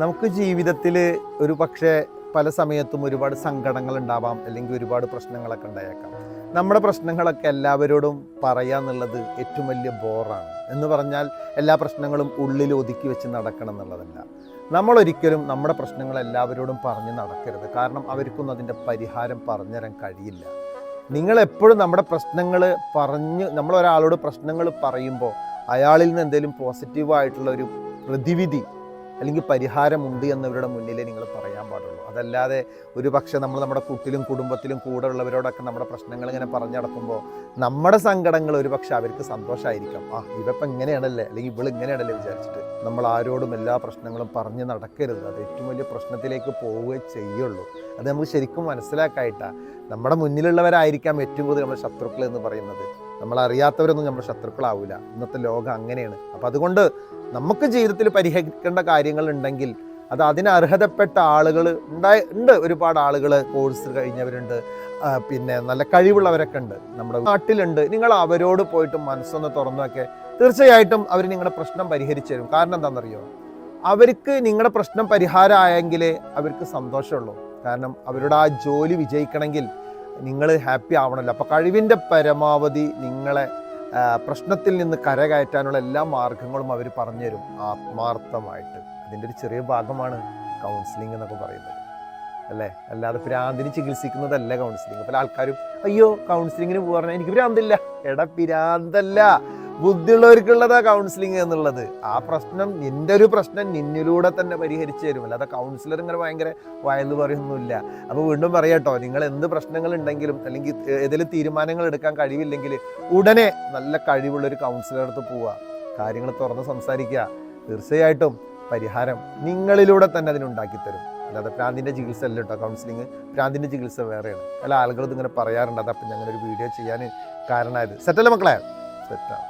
നമുക്ക് ജീവിതത്തിൽ ഒരു പക്ഷേ പല സമയത്തും ഒരുപാട് സങ്കടങ്ങൾ ഉണ്ടാവാം അല്ലെങ്കിൽ ഒരുപാട് പ്രശ്നങ്ങളൊക്കെ ഉണ്ടായേക്കാം. നമ്മുടെ പ്രശ്നങ്ങളൊക്കെ എല്ലാവരോടും പറയാന്നുള്ളത് ഏറ്റവും വലിയ ബോറാണ്. എന്ന് പറഞ്ഞാൽ എല്ലാ പ്രശ്നങ്ങളും ഉള്ളിൽ ഒതുക്കി വെച്ച് നടക്കണം എന്നുള്ളതല്ല. നമ്മളൊരിക്കലും നമ്മുടെ പ്രശ്നങ്ങൾ എല്ലാവരോടും പറഞ്ഞ് നടക്കരുത്. കാരണം അവർക്കൊന്നും അതിന്റെ പരിഹാരം പറഞ്ഞുതരാൻ കഴിയില്ല. നിങ്ങളെപ്പോഴും നമ്മുടെ പ്രശ്നങ്ങൾ പറഞ്ഞ് നമ്മളൊരാളോട് പ്രശ്നങ്ങൾ പറയുമ്പോൾ അയാളിൽ നിന്ന് എന്തെങ്കിലും പോസിറ്റീവായിട്ടുള്ള ഒരു പ്രതിവിധി അല്ലെങ്കിൽ പരിഹാരമുണ്ട് എന്നവരുടെ മുന്നിലേ നിങ്ങൾ പറയാൻ പാടുള്ളൂ. അതല്ലാതെ ഒരു പക്ഷേ നമ്മൾ നമ്മുടെ കുട്ടിലും കുടുംബത്തിലും കൂടെ ഉള്ളവരോടൊക്കെ നമ്മുടെ പ്രശ്നങ്ങൾ ഇങ്ങനെ പറഞ്ഞു നടക്കുമ്പോൾ നമ്മുടെ സങ്കടങ്ങൾ ഒരു പക്ഷേ അവർക്ക് സന്തോഷമായിരിക്കാം ആ ഇവപ്പം ഇങ്ങനെയാണല്ലേ? അല്ലെങ്കിൽ ഇവൾ ഇങ്ങനെയാണല്ലേ വിചാരിച്ചിട്ട് നമ്മൾ ആരോടും എല്ലാ പ്രശ്നങ്ങളും പറഞ്ഞ് നടക്കരുത്. അത് ഏറ്റവും വലിയ പ്രശ്നത്തിലേക്ക് പോവുകയേ ചെയ്യുള്ളൂ. അത് നമുക്ക് ശരിക്കും മനസ്സിലാക്കായിട്ടാണ് നമ്മുടെ മുന്നിലുള്ളവരായിരിക്കാം ഏറ്റവും കൂടുതൽ നമ്മുടെ ശത്രുക്കൾ എന്ന് പറയുന്നത്. നമ്മൾ അറിയാത്തവരൊന്നും നമ്മുടെ ശത്രുക്കളാവില്ല ഇന്നത്തെ ലോകം അങ്ങനെയാണ്. അപ്പം അതുകൊണ്ട് നമുക്ക് ജീവിതത്തിൽ പരിഹരിക്കേണ്ട കാര്യങ്ങൾ ഉണ്ടെങ്കിൽ അത് അതിന് അർഹതപ്പെട്ട ആളുകൾ ഉണ്ടായി ഉണ്ട് ഒരുപാട് ആളുകൾ കോഴ്സ് കഴിഞ്ഞവരുണ്ട് പിന്നെ നല്ല കഴിവുള്ളവരൊക്കെ ഉണ്ട്. നമ്മുടെ നാട്ടിലുണ്ട്. നിങ്ങൾ അവരോട് പോയിട്ട് മനസ്സൊന്ന് തുറന്നൊക്കെ തീർച്ചയായിട്ടും അവർ നിങ്ങളുടെ പ്രശ്നം പരിഹരിച്ചു തരും. കാരണം എന്താണെന്നറിയോ? അവർക്ക് നിങ്ങളുടെ പ്രശ്നം പരിഹാരമായെങ്കിലേ അവർക്ക് സന്തോഷമുള്ളൂ. കാരണം അവരുടെ ആ ജോലി വിജയിക്കണമെങ്കിൽ നിങ്ങൾ ഹാപ്പി ആവണമല്ലോ. അപ്പോൾ കഴിവിന്റെ പരമാവധി നിങ്ങളെ പ്രശ്നത്തിൽ നിന്ന് കരകയറ്റാനുള്ള എല്ലാ മാർഗങ്ങളും അവർ പറഞ്ഞു തരും ആത്മാർത്ഥമായിട്ട്. അതിന്റെ ഒരു ചെറിയ ഭാഗമാണ് കൗൺസിലിംഗ് എന്നൊക്കെ പറയുന്നത്. അല്ലേ? അല്ലാതെ പിരാന്തിന് ചികിത്സിക്കുന്നതല്ല കൗൺസിലിംഗ് പല ആൾക്കാരും അയ്യോ കൗൺസിലിങ്ങിന് പോകാൻ എനിക്ക് പിരാന്തില്ല എടാ ഭ്രാന്തല്ല. ബുദ്ധിയുള്ളവർക്കുള്ളതാ കൗൺസിലിംഗ് എന്നുള്ളത്. ആ പ്രശ്നം നിന്റെ ഒരു പ്രശ്നം നിന്നിലൂടെ തന്നെ പരിഹരിച്ചു തരും. അല്ലാതെ കൗൺസിലർ ഇങ്ങനെ ഭയങ്കര വയലു പറയൊന്നുമില്ല അപ്പോൾ വീണ്ടും പറയാട്ടോ നിങ്ങൾ എന്ത് പ്രശ്നങ്ങൾ ഉണ്ടെങ്കിലും അല്ലെങ്കിൽ ഏതെങ്കിലും തീരുമാനങ്ങൾ എടുക്കാൻ കഴിവില്ലെങ്കിൽ ഉടനെ നല്ല കഴിവുള്ള ഒരു കൗൺസിലർ അടുത്ത് പോവുക. കാര്യങ്ങൾ തുറന്ന് സംസാരിക്കുക. തീർച്ചയായിട്ടും പരിഹാരം നിങ്ങളിലൂടെ തന്നെ അതിനുണ്ടാക്കി തരും അല്ലാതെ പ്രാന്തിന്റെ ചികിത്സ അല്ല കേട്ടോ കൗൺസിലിംഗ് പ്രാന്തിന്റെ ചികിത്സ വേറെയാണ്. പല ആളുകളും ഇതിങ്ങനെ പറയാറുണ്ട്. അതപ്പം ഞങ്ങളൊരു വീഡിയോ ചെയ്യാൻ കാരണമായത്. സെറ്റല്ലേ മക്കളെ? സെറ്റാണ്